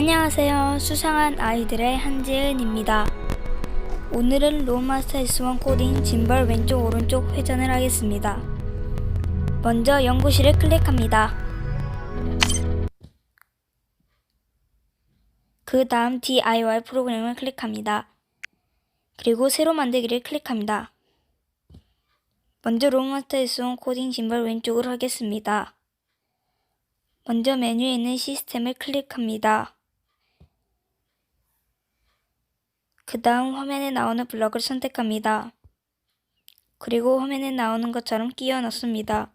안녕하세요. 수상한 아이들의 한지은입니다. 오늘은 로마스터 S1 코딩 짐벌 왼쪽 오른쪽 회전을 하겠습니다. 먼저 연구실을 클릭합니다. 그 다음 DIY 프로그램을 클릭합니다. 그리고 새로 만들기를 클릭합니다. 먼저 로마스터 S1 코딩 짐벌 왼쪽으로 하겠습니다. 먼저 메뉴에 있는 시스템을 클릭합니다. 그 다음 화면에 나오는 블럭을 선택합니다. 그리고 화면에 나오는 것처럼 끼워 넣습니다.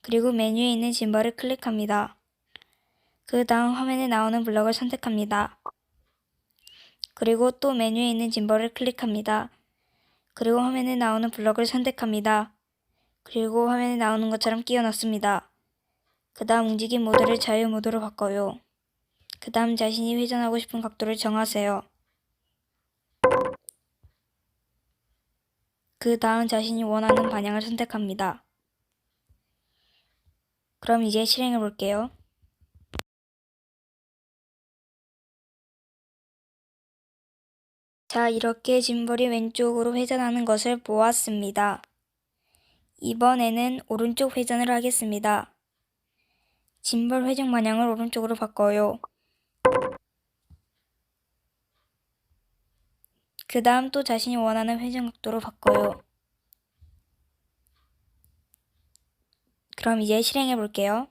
그리고 메뉴에 있는 짐벌을 클릭합니다. 그 다음 화면에 나오는 블럭을 선택합니다. 그리고 또 메뉴에 있는 짐벌을 클릭합니다. 그리고 화면에 나오는 블럭을 선택합니다. 그리고 화면에 나오는 것처럼 끼워 넣습니다. 그 다음 움직임 모드를 자유 모드로 바꿔요. 그 다음 자신이 회전하고 싶은 각도를 정하세요. 그 다음 자신이 원하는 방향을 선택합니다. 그럼 이제 실행해 볼게요. 자, 이렇게 짐벌이 왼쪽으로 회전하는 것을 보았습니다. 이번에는 오른쪽 회전을 하겠습니다. 짐벌 회전 방향을 오른쪽으로 바꿔요. 그 다음 또 자신이 원하는 회전 각도로 바꿔요. 그럼 이제 실행해 볼게요.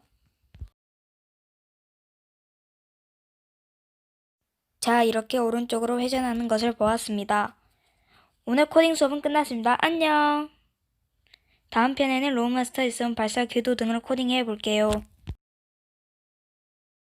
자, 이렇게 오른쪽으로 회전하는 것을 보았습니다. 오늘 코딩 수업은 끝났습니다. 안녕! 다음 편에는 로우마스터 있음 발사 궤도 등을 코딩해 볼게요.